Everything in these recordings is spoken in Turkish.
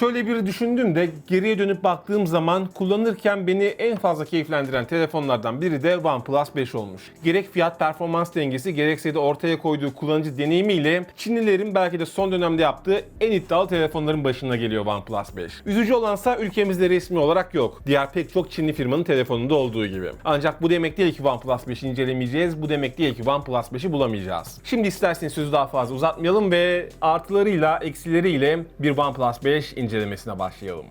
Şöyle bir düşündüm de geriye dönüp baktığım zaman kullanırken beni en fazla keyiflendiren telefonlardan biri de OnePlus 5 olmuş. Gerek fiyat performans dengesi gerekse de ortaya koyduğu kullanıcı deneyimiyle Çinlilerin belki de son dönemde yaptığı en iddialı telefonların başına geliyor OnePlus 5. Üzücü olansa ülkemizde resmi olarak yok. Diğer pek çok Çinli firmanın telefonunda olduğu gibi. Ancak bu demek değil ki OnePlus 5'i incelemeyeceğiz. Bu demek değil ki OnePlus 5'i bulamayacağız. Şimdi isterseniz sözü daha fazla uzatmayalım ve artılarıyla eksileriyle bir OnePlus 5 incelemesine başlayalım.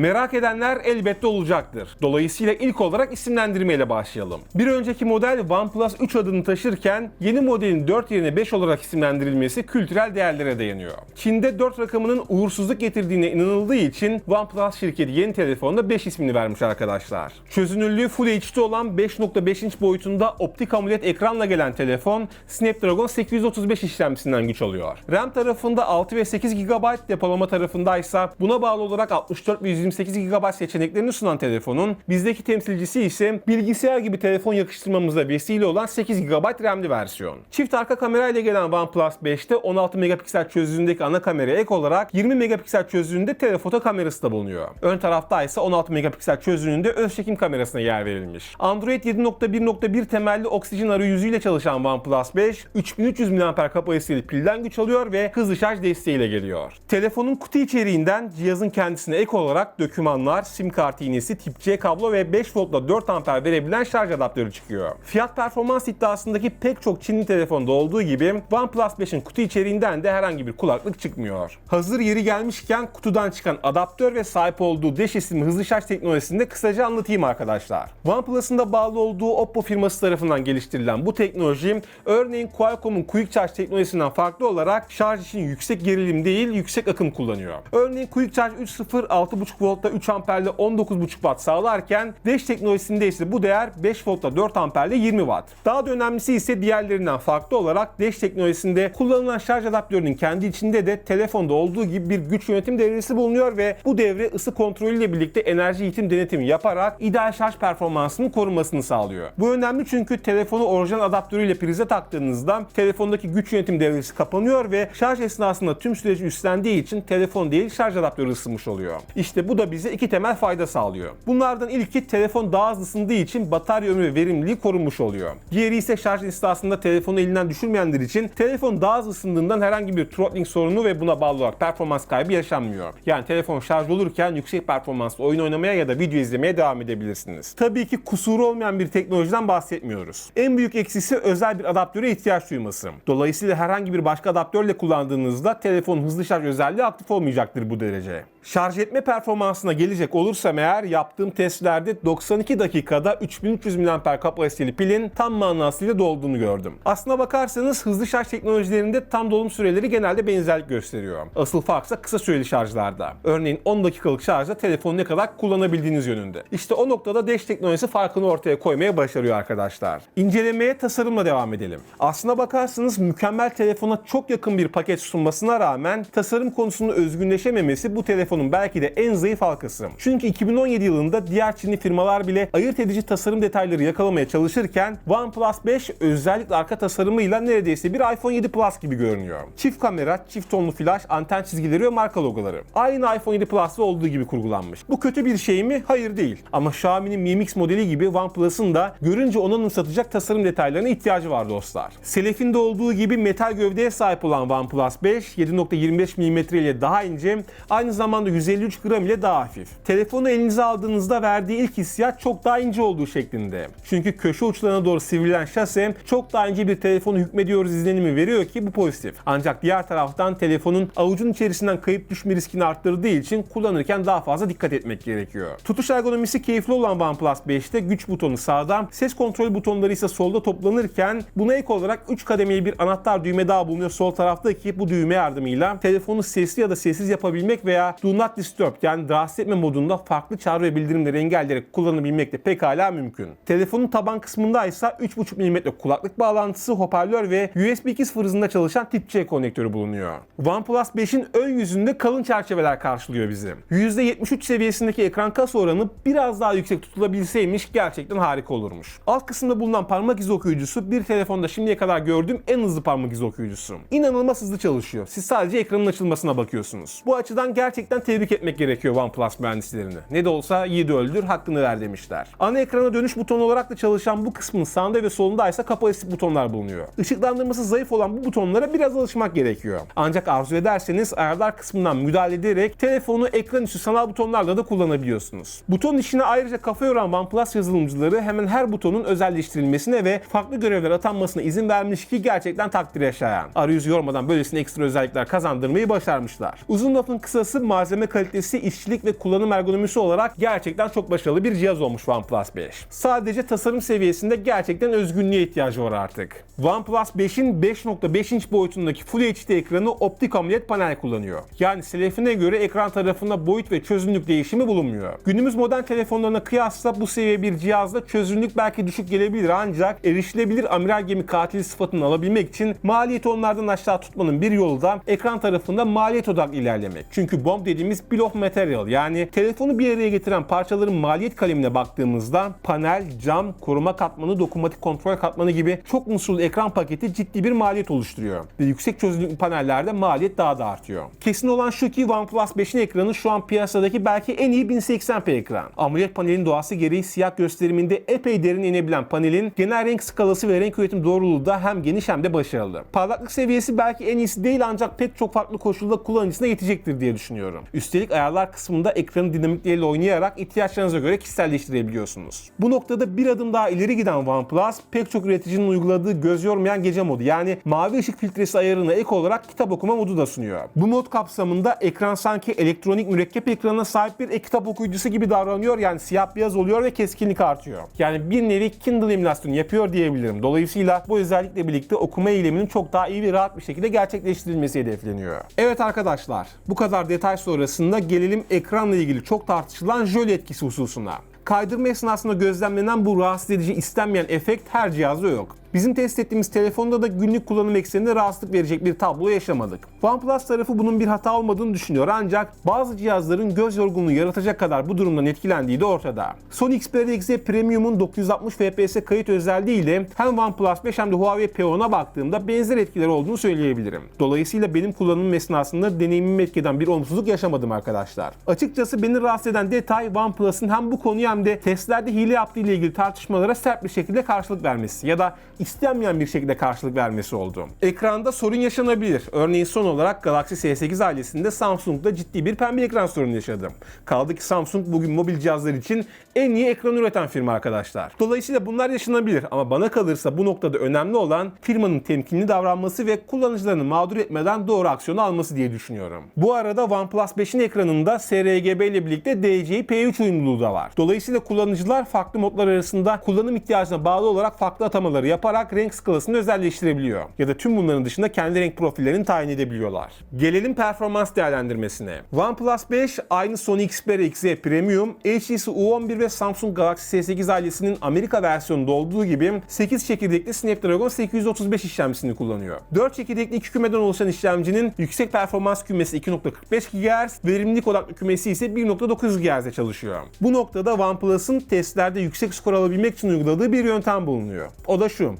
Merak edenler elbette olacaktır. Dolayısıyla ilk olarak isimlendirmeyle başlayalım. Bir önceki model OnePlus 3 adını taşırken yeni modelin 4 yerine 5 olarak isimlendirilmesi kültürel değerlere dayanıyor. Çin'de 4 rakamının uğursuzluk getirdiğine inanıldığı için OnePlus şirketi yeni telefonda 5 ismini vermiş arkadaşlar. Çözünürlüğü Full HD olan 5.5 inç boyutunda optik AMOLED ekranla gelen telefon Snapdragon 835 işlemcisinden güç alıyor. RAM tarafında 6 ve 8 GB, depolama tarafındaysa buna bağlı olarak 64 ve 128 GB seçeneklerini sunan telefonun bizdeki temsilcisi ise bilgisayar gibi telefon yakıştırmamıza vesile olan 8 GB RAM'li versiyon. Çift arka kamera ile gelen OnePlus 5'te 16 megapiksel çözünürlüğündeki ana kameraya ek olarak 20 megapiksel çözünürlüğünde telefoto kamerası da bulunuyor. Ön tarafta ise 16 megapiksel çözünürlüğünde öz çekim kamerasına yer verilmiş. Android 7.1.1 temelli oksijen arayüzüyle çalışan OnePlus 5 3300 mAh kapasiteli pilden güç alıyor ve hızlı şarj desteğiyle geliyor. Telefonun kutu içeriğinden cihazın kendisine ek olarak dokümanlar, sim kart iğnesi, tip C kablo ve 5 voltla 4 amper verebilen şarj adaptörü çıkıyor. Fiyat performans iddiasındaki pek çok Çinli telefonda olduğu gibi OnePlus 5'in kutu içeriğinden de herhangi bir kulaklık çıkmıyor. Hazır yeri gelmişken kutudan çıkan adaptör ve sahip olduğu Dash isimli hızlı şarj teknolojisini de kısaca anlatayım arkadaşlar. OnePlus'ın da bağlı olduğu Oppo firması tarafından geliştirilen bu teknoloji örneğin Qualcomm'un Quick Charge teknolojisinden farklı olarak şarj için yüksek gerilim değil yüksek akım kullanıyor. Örneğin Quick Charge 3.0 6.5 voltta 3 amperle 19.5 watt sağlarken Dash teknolojisinde ise bu değer 5 voltta 4 amperle 20 watt. Daha da önemlisi ise diğerlerinden farklı olarak Dash teknolojisinde kullanılan şarj adaptörünün kendi içinde de telefonda olduğu gibi bir güç yönetim devresi bulunuyor ve bu devre ısı kontrolüyle birlikte enerji yitim denetimi yaparak ideal şarj performansının korunmasını sağlıyor. Bu önemli çünkü telefonu orijinal adaptörüyle prize taktığınızda telefondaki güç yönetim devresi kapanıyor ve şarj esnasında tüm süreci üstlendiği için telefon değil şarj adaptörü ısınmış oluyor. İşte bu da bize iki temel fayda sağlıyor. Bunlardan ilki telefon daha hızlı ısındığı için batarya ömrü ve verimliliği korunmuş oluyor. Diğeri ise şarj esnasında telefonu elinden düşürmeyenler için telefon daha hızlı ısındığından herhangi bir throttling sorunu ve buna bağlı olarak performans kaybı yaşanmıyor. Yani telefon şarj olurken yüksek performanslı oyun oynamaya ya da video izlemeye devam edebilirsiniz. Tabii ki kusuru olmayan bir teknolojiden bahsetmiyoruz. En büyük eksisi özel bir adaptöre ihtiyaç duyması. Dolayısıyla herhangi bir başka adaptörle kullandığınızda telefonun hızlı şarj özelliği aktif olmayacaktır bu derece. Şarj etme performansına gelecek olursam eğer yaptığım testlerde 92 dakikada 3300 mAh kapasiteli pilin tam manasıyla dolduğunu gördüm. Aslına bakarsanız hızlı şarj teknolojilerinde tam dolum süreleri genelde benzerlik gösteriyor. Asıl farksa kısa süreli şarjlarda. Örneğin 10 dakikalık şarjda telefonu ne kadar kullanabildiğiniz yönünde. İşte o noktada Dash teknolojisi farkını ortaya koymaya başarıyor arkadaşlar. İncelemeye tasarımla devam edelim. Aslına bakarsanız mükemmel telefona çok yakın bir paket sunmasına rağmen tasarım konusunda özgünleşememesi bu telefonun belki de en zayıf halkası. Çünkü 2017 yılında diğer Çinli firmalar bile ayırt edici tasarım detayları yakalamaya çalışırken OnePlus 5 özellikle arka tasarımıyla neredeyse bir iPhone 7 Plus gibi görünüyor. Çift kamera, çift tonlu flash, anten çizgileri ve marka logoları. Aynı iPhone 7 Plus'ta olduğu gibi kurgulanmış. Bu kötü bir şey mi? Hayır değil. Ama Xiaomi'nin Mi Mix modeli gibi OnePlus'ın da görünce ona anımsatacak tasarım detaylarına ihtiyacı var dostlar. Selef'in de olduğu gibi metal gövdeye sahip olan OnePlus 5 7.25 mm ile daha ince, aynı zamanda 153 gram ile daha hafif. Telefonu elinize aldığınızda verdiği ilk hissiyat çok daha ince olduğu şeklinde. Çünkü köşe uçlarına doğru sivrilen şase çok daha ince bir telefonu hükmediyoruz izlenimi veriyor ki bu pozitif. Ancak diğer taraftan telefonun avucun içerisinden kayıp düşme riskini arttırdığı için kullanırken daha fazla dikkat etmek gerekiyor. Tutuş ergonomisi keyifli olan OnePlus 5'te güç butonu sağda, ses kontrol butonları ise solda toplanırken buna ek olarak 3 kademeli bir anahtar düğme daha bulunuyor sol tarafta ki bu düğme yardımıyla telefonu sesli ya da sessiz yapabilmek veya Do Not Disturb yani rahatsız etme modunda farklı çağrı ve bildirimleri engelleyerek kullanabilmek de pekala mümkün. Telefonun taban kısmında ise 3.5 mm kulaklık bağlantısı, hoparlör ve USB 2.0 hızında çalışan Tip-C konnektörü bulunuyor. OnePlus 5'in ön yüzünde kalın çerçeveler karşılıyor bizi. %73 seviyesindeki ekran kasa oranı biraz daha yüksek tutulabilseymiş gerçekten harika olurmuş. Alt kısımda bulunan parmak izi okuyucusu bir telefonda şimdiye kadar gördüğüm en hızlı parmak izi okuyucusu. İnanılmaz hızlı çalışıyor. Siz sadece ekranın açılmasına bakıyorsunuz. Bu açıdan gerçekten tebrik etmek gerekiyor OnePlus mühendislerini. Ne de olsa yiğidi öldür, hakkını ver demişler. Ana ekrana dönüş butonu olarak da çalışan bu kısmın sağında ve solunda ise kapasitif butonlar bulunuyor. Işıklandırması zayıf olan bu butonlara biraz alışmak gerekiyor. Ancak arzu ederseniz ayarlar kısmından müdahale ederek telefonu ekran üstü sanal butonlarla da kullanabiliyorsunuz. Buton işine ayrıca kafa yoran OnePlus yazılımcıları hemen her butonun özelleştirilmesine ve farklı görevler atanmasına izin vermiş ki gerçekten takdire şayan. Arayüzü yormadan böylesine ekstra özellikler kazandırmayı başarmışlar. Uzun lafın kısası malzeme kalitesi, işçilik ve kullanım ergonomisi olarak gerçekten çok başarılı bir cihaz olmuş OnePlus 5. Sadece tasarım seviyesinde gerçekten özgünlüğe ihtiyacı var artık. OnePlus 5'in 5.5 inç boyutundaki Full HD ekranı optik AMOLED panel kullanıyor. Yani selefine göre ekran tarafında boyut ve çözünürlük değişimi bulunmuyor. Günümüz modern telefonlarına kıyasla bu seviye bir cihazda çözünürlük belki düşük gelebilir ancak erişilebilir amiral gemi katili sıfatını alabilmek için maliyeti onlardan aşağı tutmanın bir yolu da ekran tarafında maliyet odaklı ilerlemek. Çünkü BOM dediğimiz Bill of Material yani telefonu bir araya getiren parçaların maliyet kalemine baktığımızda panel, cam, koruma katmanı, dokunmatik kontrol katmanı gibi çok unsurlu ekran paketi ciddi bir maliyet oluşturuyor. Ve yüksek çözünürlüklü panellerde maliyet daha da artıyor. Kesin olan şu ki OnePlus 5'in ekranı şu an piyasadaki belki en iyi 1080p ekran. AMOLED panelin doğası gereği siyah gösteriminde epey derin inebilen panelin genel renk skalası ve renk üretim doğruluğu da hem geniş hem de başarılı. Parlaklık seviyesi belki en iyisi değil ancak pek çok farklı koşulda kullanıcısına yetecektir diye düşünüyorum. Üstelik ayarlar kısmında ekranın dinamikleriyle oynayarak ihtiyaçlarınıza göre kişiselleştirebiliyorsunuz. Bu noktada bir adım daha ileri giden OnePlus pek çok üreticinin uyguladığı göz yormayan gece modu yani mavi ışık filtresi ayarına ek olarak kitap okuma modu da sunuyor. Bu mod kapsamında ekran sanki elektronik mürekkep ekranına sahip bir e-kitap okuyucusu gibi davranıyor yani siyah beyaz oluyor ve keskinlik artıyor. Yani bir nevi Kindle emülasyonu yapıyor diyebilirim. Dolayısıyla bu özellikle birlikte okuma eyleminin çok daha iyi ve rahat bir şekilde gerçekleştirilmesi hedefleniyor. Evet arkadaşlar bu kadar detay sonrasında gelelim ekranla ilgili çok tartışılan jöle etkisi hususuna. Kaydırma esnasında gözlemlenen bu rahatsız edici istenmeyen efekt her cihazda yok. Bizim test ettiğimiz telefonda da günlük kullanım ekseninde rahatsızlık verecek bir tablo yaşamadık. OnePlus tarafı bunun bir hata olmadığını düşünüyor ancak bazı cihazların göz yorgunluğu yaratacak kadar bu durumdan etkilendiği de ortada. Sony Xperia XZ Premium'un 960 fps kayıt özelliğiyle hem OnePlus 5 hem de Huawei P10'a baktığımda benzer etkileri olduğunu söyleyebilirim. Dolayısıyla benim kullanımım esnasında deneyimimi etkeden bir olumsuzluk yaşamadım arkadaşlar. Açıkçası beni rahatsız eden detay OnePlus'ın hem bu konuyu hem de testlerde hile yaptığı ile ilgili tartışmalara sert bir şekilde karşılık vermesi ya da istenmeyen bir şekilde karşılık vermesi oldu. Ekranda sorun yaşanabilir. Örneğin son olarak Galaxy S8 ailesinde Samsung'da ciddi bir pembe ekran sorunu yaşadı. Kaldı ki Samsung bugün mobil cihazlar için en iyi ekran üreten firma arkadaşlar. Dolayısıyla bunlar yaşanabilir ama bana kalırsa bu noktada önemli olan firmanın temkinli davranması ve kullanıcılarını mağdur etmeden doğru aksiyonu alması diye düşünüyorum. Bu arada OnePlus 5'in ekranında sRGB ile birlikte DCI-P3 uyumluluğu da var. Dolayısıyla kullanıcılar farklı modlar arasında kullanım ihtiyacına bağlı olarak farklı atamaları yaparak renk skalasını özelleştirebiliyor. Ya da tüm bunların dışında kendi renk profillerini tayin edebiliyorlar. Gelelim performans değerlendirmesine. OnePlus 5 aynı Sony Xperia XZ Premium, HTC U11 ve Samsung Galaxy S8 ailesinin Amerika versiyonunda olduğu gibi 8 çekirdekli Snapdragon 835 işlemcisini kullanıyor. 4 çekirdekli 2 kümeden oluşan işlemcinin yüksek performans kümesi 2.45 GHz, verimlilik odaklı kümesi ise 1.9 GHz'de çalışıyor. Bu noktada OnePlus'ın testlerde yüksek skor alabilmek için uyguladığı bir yöntem bulunuyor. O da şu.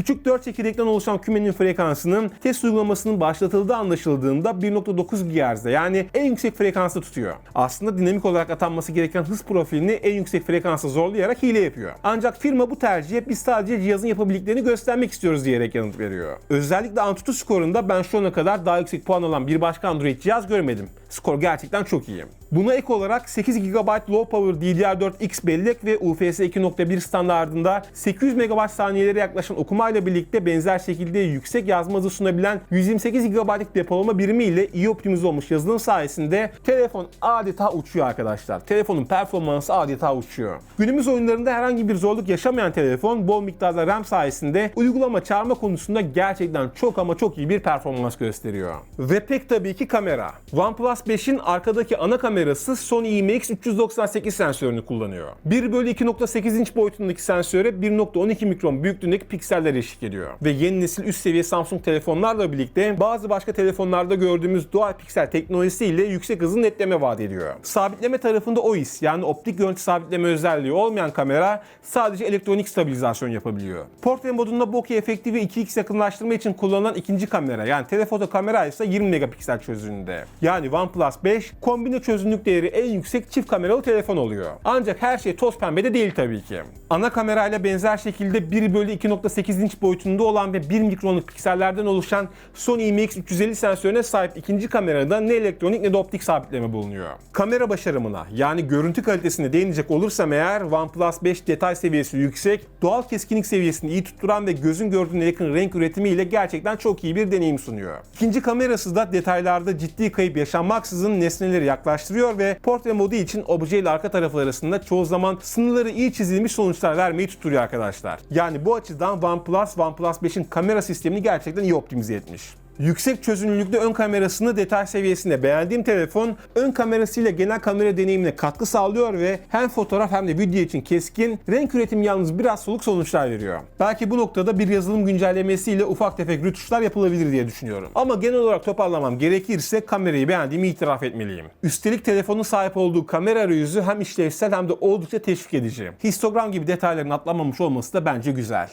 Küçük 4 çekirdekten oluşan kümenin frekansının test uygulamasının başlatıldığı anlaşıldığında 1.9 GHz'de yani en yüksek frekansta tutuyor. Aslında dinamik olarak atanması gereken hız profilini en yüksek frekansa zorlayarak hile yapıyor. Ancak firma bu tercihe biz sadece cihazın yapabildiklerini göstermek istiyoruz diyerek yanıt veriyor. Özellikle Antutu skorunda ben şu ana kadar daha yüksek puan alan bir başka Android cihaz görmedim. Skor gerçekten çok iyi. Buna ek olarak 8 GB low power DDR4X bellek ve UFS 2.1 standartında 800 MB saniyelere yaklaşan okuma ile birlikte benzer şekilde yüksek yazma hızı sunabilen 128 GB'lık depolama birimi ile iyi optimize olmuş yazılım sayesinde telefon adeta uçuyor arkadaşlar. Telefonun performansı adeta uçuyor. Günümüz oyunlarında herhangi bir zorluk yaşamayan telefon bol miktarda RAM sayesinde uygulama çağırma konusunda gerçekten çok ama çok iyi bir performans gösteriyor. Ve pek tabii ki kamera. OnePlus 5'in arkadaki ana kamerası Sony IMX398 sensörünü kullanıyor. 1 bölü 2.8 inç boyutundaki sensöre 1.12 mikron büyüklüğündeki pikseller eşlik ediyor. Ve yeni nesil üst seviye Samsung telefonlarla birlikte bazı başka telefonlarda gördüğümüz dual piksel teknolojisiyle yüksek hızlı netleme vaat ediyor. Sabitleme tarafında OIS yani optik görüntü sabitleme özelliği olmayan kamera sadece elektronik stabilizasyon yapabiliyor. Portre modunda bokeh efekti ve 2x yakınlaştırma için kullanılan ikinci kamera yani telefoto kamera ise 20 megapiksel çözünürlüğünde. Yani OnePlus 5 kombine çözünürlük değeri en yüksek çift kameralı telefon oluyor. Ancak her şey toz pembe de değil tabii ki. Ana kamerayla benzer şekilde 1 bölü 2.8 inç boyutunda olan ve 1 mikronluk piksellerden oluşan Sony IMX350 sensörüne sahip ikinci kamerada ne elektronik ne de optik sabitleme bulunuyor. Kamera başarımına yani görüntü kalitesine değinecek olursam eğer OnePlus 5 detay seviyesi yüksek, doğal keskinlik seviyesini iyi tutturan ve gözün gördüğüne yakın renk üretimiyle gerçekten çok iyi bir deneyim sunuyor. İkinci kamerası da detaylarda ciddi kayıp yaşanmaksızın nesneleri yaklaştırıyor ve portre modu için obje ile arka tarafı arasında çoğu zaman sınırları iyi çizilmiş sonuçlar vermeyi tutuyor arkadaşlar. Yani bu açıdan OnePlus, OnePlus 5'in kamera sistemini gerçekten iyi optimize etmiş. Yüksek çözünürlüklü ön kamerasını detay seviyesinde beğendiğim telefon ön kamerasıyla genel kamera deneyimine katkı sağlıyor ve hem fotoğraf hem de video için keskin, renk üretimi yalnız biraz soluk sonuçlar veriyor. Belki bu noktada bir yazılım güncellemesiyle ufak tefek rütuşlar yapılabilir diye düşünüyorum. Ama genel olarak toparlamam gerekirse kamerayı beğendiğimi itiraf etmeliyim. Üstelik telefonun sahip olduğu kamera arayüzü hem işlevsel hem de oldukça teşvik edici. Histogram gibi detayların atlamamış olması da bence güzel.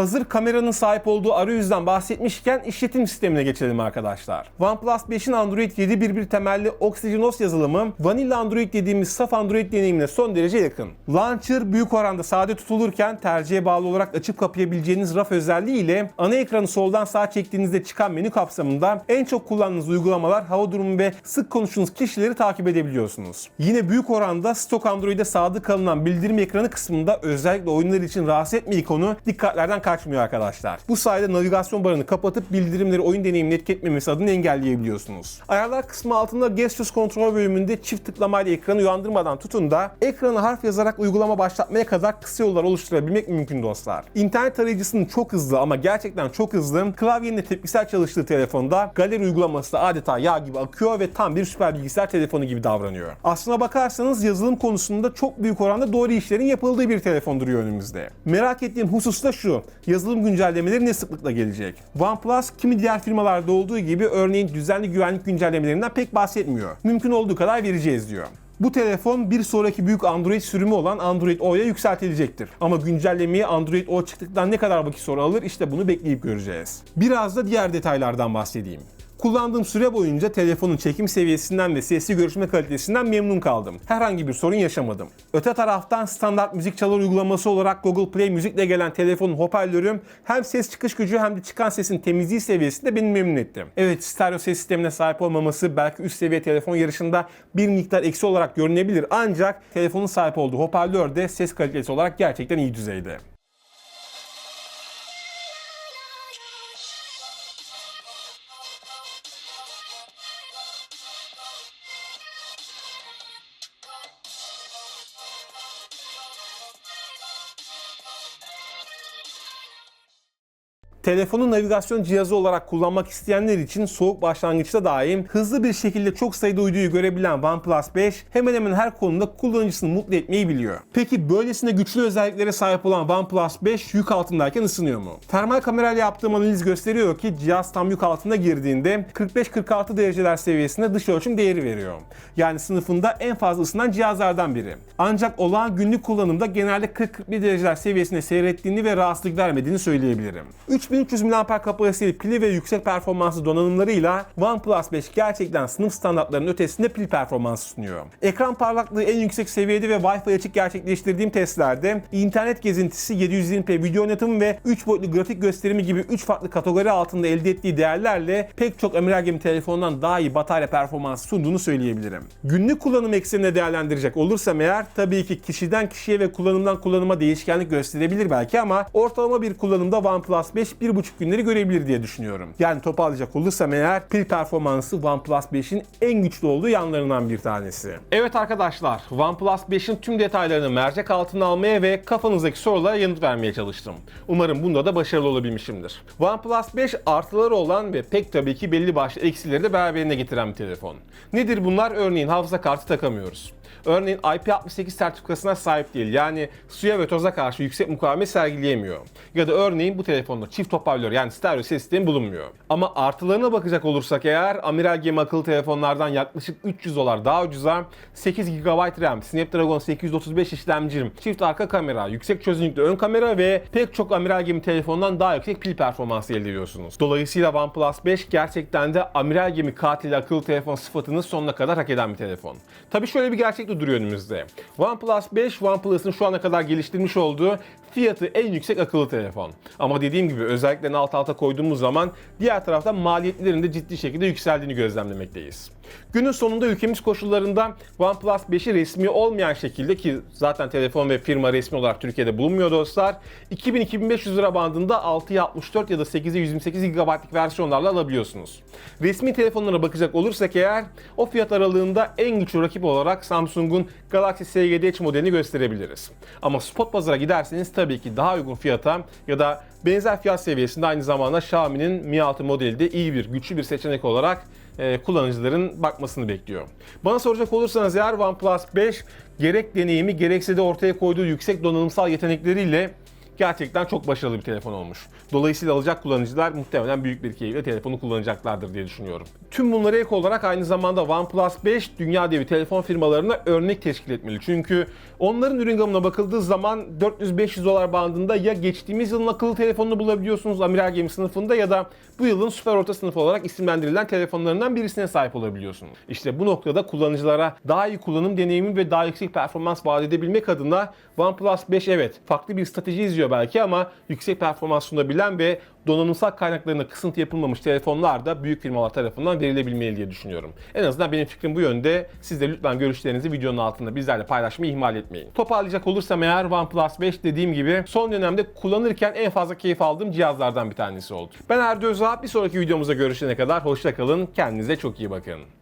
Hazır kameranın sahip olduğu arayüzden bahsetmişken işletim sistemine geçelim arkadaşlar. OnePlus 5'in Android 7.1.1 temelli OxygenOS yazılımı Vanilla Android dediğimiz saf Android deneyimine son derece yakın. Launcher büyük oranda sade tutulurken tercihe bağlı olarak açıp kapayabileceğiniz raf özelliği ile ana ekranı soldan sağa çektiğinizde çıkan menü kapsamında en çok kullandığınız uygulamalar, hava durumu ve sık konuştuğunuz kişileri takip edebiliyorsunuz. Yine büyük oranda stok Android'e sadık kalınan bildirim ekranı kısmında özellikle oyunlar için rahatsız etme ikonu dikkatlerden kaçmıyor arkadaşlar. Bu sayede navigasyon barını kapatıp bildirimleri oyun deneyimini etki etmemesi adına engelleyebiliyorsunuz. Ayarlar kısmı altında Gestures kontrol bölümünde çift tıklamayla ekranı uyandırmadan tutun da ekrana harf yazarak uygulama başlatmaya kadar kısa yollar oluşturabilmek mümkün dostlar. İnternet tarayıcısının çok hızlı ama gerçekten çok hızlı, klavyenin de tepkisel çalıştığı telefonda galeri uygulaması da adeta yağ gibi akıyor ve tam bir süper bilgisayar telefonu gibi davranıyor. Aslına bakarsanız yazılım konusunda çok büyük oranda doğru işlerin yapıldığı bir telefon duruyor önümüzde. Merak ettiğim husus da şu, yazılım güncellemeleri ne sıklıkla gelecek? OnePlus kimi diğer firmalarda olduğu gibi örneğin düzenli güvenlik güncellemelerinden pek bahsetmiyor. Mümkün olduğu kadar vereceğiz diyor. Bu telefon bir sonraki büyük Android sürümü olan Android O'ya yükseltilecektir. Ama güncellemeyi Android O çıktıktan ne kadar vakit sonra alır işte bunu bekleyip göreceğiz. Biraz da diğer detaylardan bahsedeyim. Kullandığım süre boyunca telefonun çekim seviyesinden ve sesli görüşme kalitesinden memnun kaldım. Herhangi bir sorun yaşamadım. Öte taraftan standart müzik çalar uygulaması olarak Google Play Müzik'le gelen telefonun hoparlörüm hem ses çıkış gücü hem de çıkan sesin temizliği seviyesinde beni memnun etti. Evet stereo ses sistemine sahip olmaması belki üst seviye telefon yarışında bir miktar eksi olarak görünebilir ancak telefonun sahip olduğu hoparlör de ses kalitesi olarak gerçekten iyi düzeyde. Telefonu navigasyon cihazı olarak kullanmak isteyenler için soğuk başlangıçta daim hızlı bir şekilde çok sayıda uyduyu görebilen OnePlus 5 hemen hemen her konuda kullanıcısını mutlu etmeyi biliyor. Peki böylesine güçlü özelliklere sahip olan OnePlus 5 yük altındayken ısınıyor mu? Termal kamerayla yaptığım analiz gösteriyor ki cihaz tam yük altına girdiğinde 45-46 dereceler seviyesinde dış ölçüm değeri veriyor. Yani sınıfında en fazla ısınan cihazlardan biri. Ancak olağan günlük kullanımda genelde 40-41 dereceler seviyesinde seyrettiğini ve rahatsızlık vermediğini söyleyebilirim. 3300 mAh kapasiteli pili ve yüksek performanslı donanımlarıyla OnePlus 5 gerçekten sınıf standartlarının ötesinde pil performansı sunuyor. Ekran parlaklığı en yüksek seviyede ve Wi-Fi açık gerçekleştirdiğim testlerde internet gezintisi 720p video yönetimi ve 3 boyutlu grafik gösterimi gibi 3 farklı kategori altında elde ettiği değerlerle pek çok amiral gemi telefonundan daha iyi batarya performansı sunduğunu söyleyebilirim. Günlük kullanım eksenine değerlendirecek olursam eğer tabii ki kişiden kişiye ve kullanımdan kullanıma değişkenlik gösterebilir belki ama ortalama bir kullanımda OnePlus 5 1,5 günleri görebilir diye düşünüyorum. Yani toparlayacak olursam eğer pil performansı OnePlus 5'in en güçlü olduğu yanlarından bir tanesi. Evet arkadaşlar OnePlus 5'in tüm detaylarını mercek altına almaya ve kafanızdaki sorulara yanıt vermeye çalıştım. Umarım bunda da başarılı olabilmişimdir. OnePlus 5 artıları olan ve pek tabii ki belli başlı eksileri de beraberinde getiren bir telefon. Nedir bunlar? Örneğin hafıza kartı takamıyoruz. Örneğin IP68 sertifikasına sahip değil. Yani suya ve toza karşı yüksek mukavemet sergileyemiyor. Ya da örneğin bu telefonda çift hoparlör yani stereo ses sistemi bulunmuyor. Ama artılarına bakacak olursak eğer amiral gemi akıllı telefonlardan yaklaşık 300 dolar daha ucuza 8 GB RAM, Snapdragon 835 işlemci, çift arka kamera, yüksek çözünürlüklü ön kamera ve pek çok amiral gemi telefonundan daha yüksek pil performansı elde ediyorsunuz. Dolayısıyla OnePlus 5 gerçekten de amiral gemi katili akıllı telefon sıfatını sonuna kadar hak eden bir telefon. Tabi şöyle bir gerçek de duruyor önümüzde. OnePlus 5, OnePlus'ın şu ana kadar geliştirmiş olduğu fiyatı en yüksek akıllı telefon. Ama dediğim gibi özelliklerini alt alta koyduğumuz zaman diğer taraftan maliyetlerin de ciddi şekilde yükseldiğini gözlemlemekteyiz. Günün sonunda ülkemiz koşullarında OnePlus 5'i resmi olmayan şekilde ki zaten telefon ve firma resmi olarak Türkiye'de bulunmuyor dostlar. 2000-2500 lira bandında 6'ya 64 ya da 8'e 128 GB'lik versiyonlarla alabiliyorsunuz. Resmi telefonlara bakacak olursak eğer o fiyat aralığında en güçlü rakip olarak Samsung'un Galaxy S7 Edge modelini gösterebiliriz. Ama spot pazara giderseniz tabii ki daha uygun fiyata ya da benzer fiyat seviyesinde aynı zamanda Xiaomi'nin Mi 6 modeli de iyi bir, güçlü bir seçenek olarak e, kullanıcıların bakmasını bekliyor. Bana soracak olursanız eğer OnePlus 5 gerek deneyimi gerekse de ortaya koyduğu yüksek donanımsal yetenekleriyle gerçekten çok başarılı bir telefon olmuş. Dolayısıyla alacak kullanıcılar muhtemelen büyük bir keyifle telefonu kullanacaklardır diye düşünüyorum. Tüm bunlara ek olarak aynı zamanda OnePlus 5 dünya devi telefon firmalarına örnek teşkil etmeli. Çünkü onların ürün gamına bakıldığı zaman 400-500 dolar bandında ya geçtiğimiz yılın akıllı telefonunu bulabiliyorsunuz amiral gemi sınıfında ya da bu yılın süper orta sınıfı olarak isimlendirilen telefonlarından birisine sahip olabiliyorsunuz. İşte bu noktada kullanıcılara daha iyi kullanım deneyimi ve daha yüksek performans vaat edebilmek adına OnePlus 5 evet farklı bir strateji izliyor belki ama yüksek performans sunabilen ve donanımsal kaynaklarına kısıntı yapılmamış telefonlar da büyük firmalar tarafından verilebilmeli diye düşünüyorum. En azından benim fikrim bu yönde. Siz de lütfen görüşlerinizi videonun altında bizlerle paylaşmayı ihmal etmeyin. Toparlayacak olursam eğer OnePlus 5 dediğim gibi son dönemde kullanırken en fazla keyif aldığım cihazlardan bir tanesi oldu. Ben Erdi Özağ. Bir sonraki videomuzda görüşene kadar hoşça kalın. Kendinize çok iyi bakın.